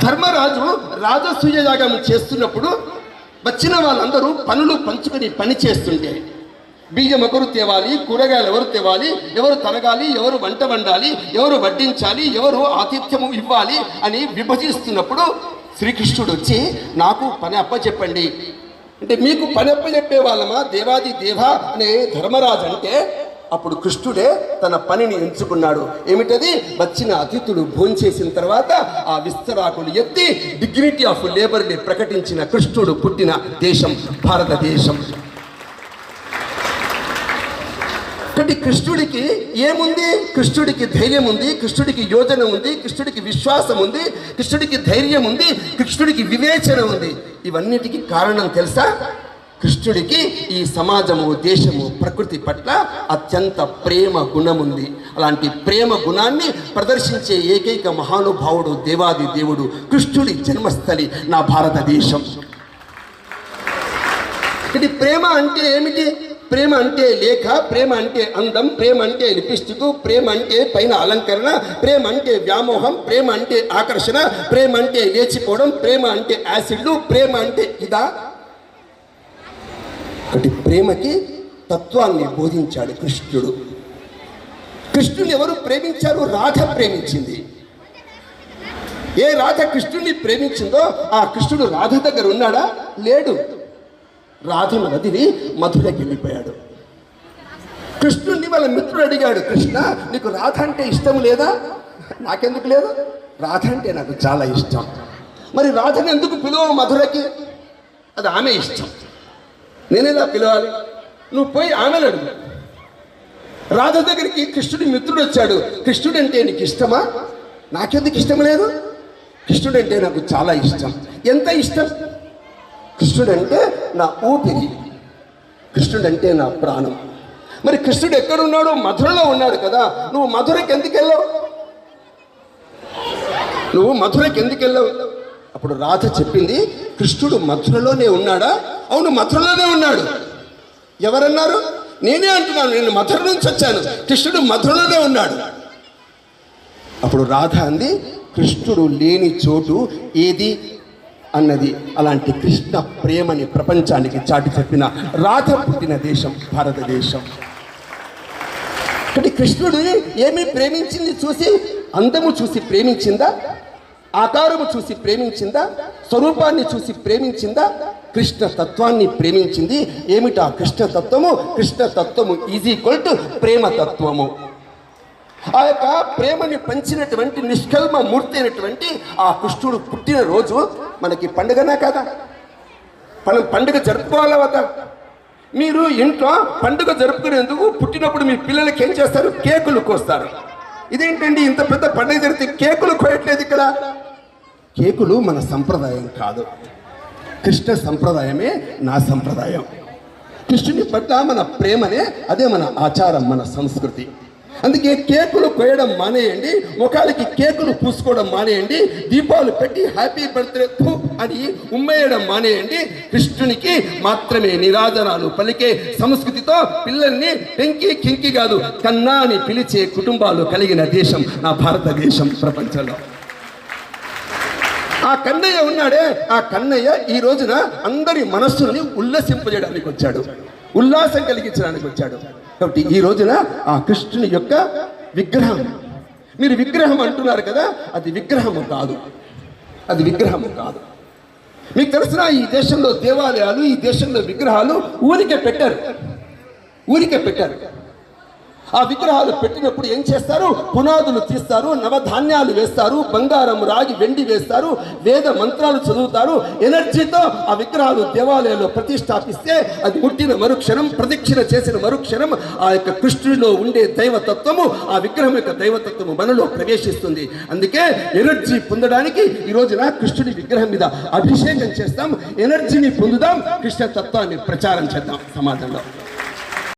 ధర్మరాజు రాజసూయ యాగం చేస్తున్నప్పుడు వచ్చిన వాళ్ళందరూ పనులు పంచుకొని పని చేస్తుంటే బియ్యం ఒకరు తేవాలి కూరగాయలు ఎవరు తేవాలి ఎవరు తరగాలి ఎవరు వంట వండాలి ఎవరు వడ్డించాలి ఎవరు ఆతిథ్యము ఇవ్వాలి అని విభజిస్తున్నప్పుడు శ్రీకృష్ణుడు వచ్చి నాకు పని అప్పచెప్పండి. అంటే మీకు పని అప్పచెప్పే వాళ్ళమా? దేవాది దేవా? అనే ధర్మరాజు అంటే అప్పుడు కృష్ణుడే తన పనిని ఎంచుకున్నాడు. ఏమిటది? వచ్చిన అతిథులు భోంచేసిన తర్వాత ఆ విస్తరాకులు ఎత్తి డిగ్నిటీ ఆఫ్ లేబర్ని ప్రకటించిన కృష్ణుడు పుట్టిన దేశం భారతదేశం. కాబట్టి కృష్ణుడికి ఏముంది? కృష్ణుడికి ధైర్యం ఉంది కృష్ణుడికి యోజన ఉంది కృష్ణుడికి విశ్వాసం ఉంది కృష్ణుడికి ధైర్యం ఉంది కృష్ణుడికి వివేచన ఉంది. ఇవన్నిటికీ కారణం తెలుసా? కృష్ణుడికి ఈ సమాజము దేశము ప్రకృతి పట్ల అత్యంత ప్రేమ గుణముంది అలాంటి ప్రేమ గుణాన్ని ప్రదర్శించే ఏకైక మహానుభావుడు దేవాది దేవుడు కృష్ణుడి జన్మస్థలి నా భారతదేశం ఇది ప్రేమ అంటే ఏమిటి ప్రేమ అంటే లేఖ ప్రేమ అంటే అందం ప్రేమ అంటే లిపిస్టిక్ ప్రేమ అంటే పైన అలంకరణ ప్రేమ అంటే వ్యామోహం ప్రేమ అంటే ఆకర్షణ ప్రేమ అంటే లేచిపోవడం ప్రేమ అంటే యాసిడ్లు ప్రేమ అంటే ఇదా ఒకటి ప్రేమకి తత్వాన్ని బోధించాడు కృష్ణుడు. కృష్ణుని ఎవరు ప్రేమించారు? రాధ ప్రేమించింది. ఏ రాధ కృష్ణుడిని ప్రేమించిందో ఆ కృష్ణుడు రాధ దగ్గర ఉన్నాడా? లేడు. రాధను వదిలి మధురకి వెళ్ళిపోయాడు. కృష్ణుడిని వాళ్ళ మిత్రుడు అడిగాడు కృష్ణ నీకు రాధ అంటే ఇష్టం లేదా? నాకెందుకు లేదు? రాధ అంటే నాకు చాలా ఇష్టం. మరి రాధను ఎందుకు పిలువ మధురకి? అది ఆమె ఇష్టం. నేనేలా పిలవాలి? నువ్వు పోయి ఆమెను అడుగు. రాధ దగ్గరికి కృష్ణుడి మిత్రుడు వచ్చాడు. కృష్ణుడు అంటే నీకు ఇష్టమా? నాకెందుకు ఇష్టం లేదు? కృష్ణుడు అంటే నాకు చాలా ఇష్టం. ఎంత ఇష్టం? కృష్ణుడు అంటే నా ఊపిరి. కృష్ణుడు అంటే నా ప్రాణం. మరి కృష్ణుడు ఎక్కడున్నాడు? మధురలో ఉన్నాడు కదా. నువ్వు మధురకి ఎందుకు వెళ్ళావు? నువ్వు మధురకి ఎందుకు వెళ్ళావు? అప్పుడు రాధ చెప్పింది కృష్ణుడు మధురలోనే ఉన్నాడా? అవును మథురలోనే ఉన్నాడు. ఎవరన్నారు? నేనే అంటున్నాను నేను మథుర నుంచి వచ్చాను. కృష్ణుడు మథురలోనే ఉన్నాడు. అప్పుడు రాధ అంది కృష్ణుడు లేని చోటు ఏది? అన్నది. అలాంటి కృష్ణ ప్రేమని ప్రపంచానికి చాటి చెప్పిన రాధ పుట్టిన దేశం భారతదేశం. కాబట్టి కృష్ణుడిని ఏమి ప్రేమించింది చూసి అందము చూసి ప్రేమించిందా? ఆకారము చూసి ప్రేమించిందా? స్వరూపాన్ని చూసి ప్రేమించిందా? కృష్ణ తత్వాన్ని ప్రేమించింది. ఏమిటా కృష్ణ తత్వము కృష్ణ తత్వము ఈజ్ ఈక్వల్ టు ప్రేమ తత్వము ఆ యొక్క ప్రేమని పంచినటువంటి నిష్కల్మ మూర్తి అయినటువంటి ఆ కృష్ణుడు పుట్టిన రోజు మనకి పండుగనా కదా? మనం పండుగ జరుపుకోవాలా వద్దా? మీరు ఇంట్లో పండుగ జరుపుకునేందుకు పుట్టినప్పుడు మీ పిల్లలకి ఏం చేస్తారు? కేకులు కోస్తారు. ఇదేంటండి ఇంత పెద్ద పండుగ జరిగితే కేకులు కోయట్లేదు ఇక్కడ? కేకులు మన సంప్రదాయం కాదు. కృష్ణ సంప్రదాయమే నా సంప్రదాయం. కృష్ణుని పట్ల మన ప్రేమనే అదే మన ఆచారం మన సంస్కృతి. అందుకే కేకులు కోయడం మానేయండి ముఖాలకి కేకులు పూసుకోవడం మానేయండి దీపాలు పెట్టి హ్యాపీ బర్త్డే థూ అని ఉమ్మేయడం మానేయండి. కృష్ణునికి మాత్రమే నిరాజనాలు పలికే సంస్కృతితో పిల్లల్ని పెంకి కింకి కాదు కన్నా అని పిలిచే కుటుంబాలు కలిగిన దేశం నా భారతదేశం ప్రపంచంలో. ఆ కన్నయ్య ఉన్నాడే ఆ కన్నయ్య ఈ రోజున అందరి మనస్సుల్ని ఉల్లసింపజేయడానికి వచ్చాడు. ఉల్లాసం కలిగించడానికి వచ్చాడు. కాబట్టి ఈ రోజున ఆ కృష్ణుని యొక్క విగ్రహం. మీరు విగ్రహం అంటున్నారు కదా అది విగ్రహము కాదు. అది విగ్రహము కాదు. మీకు తెలిసిన ఈ దేశంలో దేవాలయాలు ఈ దేశంలో విగ్రహాలు ఊరికే పెట్టారు. ఊరికే పెట్టారు. ఆ విగ్రహాలు పెట్టినప్పుడు ఏం చేస్తారు? పునాదులు తీస్తారు నవధాన్యాలు వేస్తారు బంగారం రాగి వెండి వేస్తారు వేద మంత్రాలు చదువుతారు. ఎనర్జీతో ఆ విగ్రహాలు దేవాలయంలో ప్రతిష్టాపిస్తే అది పుట్టిన మరుక్షణం ప్రదక్షిణ చేసిన మరుక్షణం ఆ యొక్క కృష్ణుడిలో ఉండే దైవతత్వము ఆ విగ్రహం యొక్క దైవతత్వము మనలో ప్రవేశిస్తుంది. అందుకే ఎనర్జీ పొందడానికి ఈ రోజున కృష్ణుడి విగ్రహం మీద అభిషేకం చేస్తాం. ఎనర్జీని పొందుదాం. కృష్ణ తత్వాన్ని ప్రచారం చేద్దాం సమాజంలో.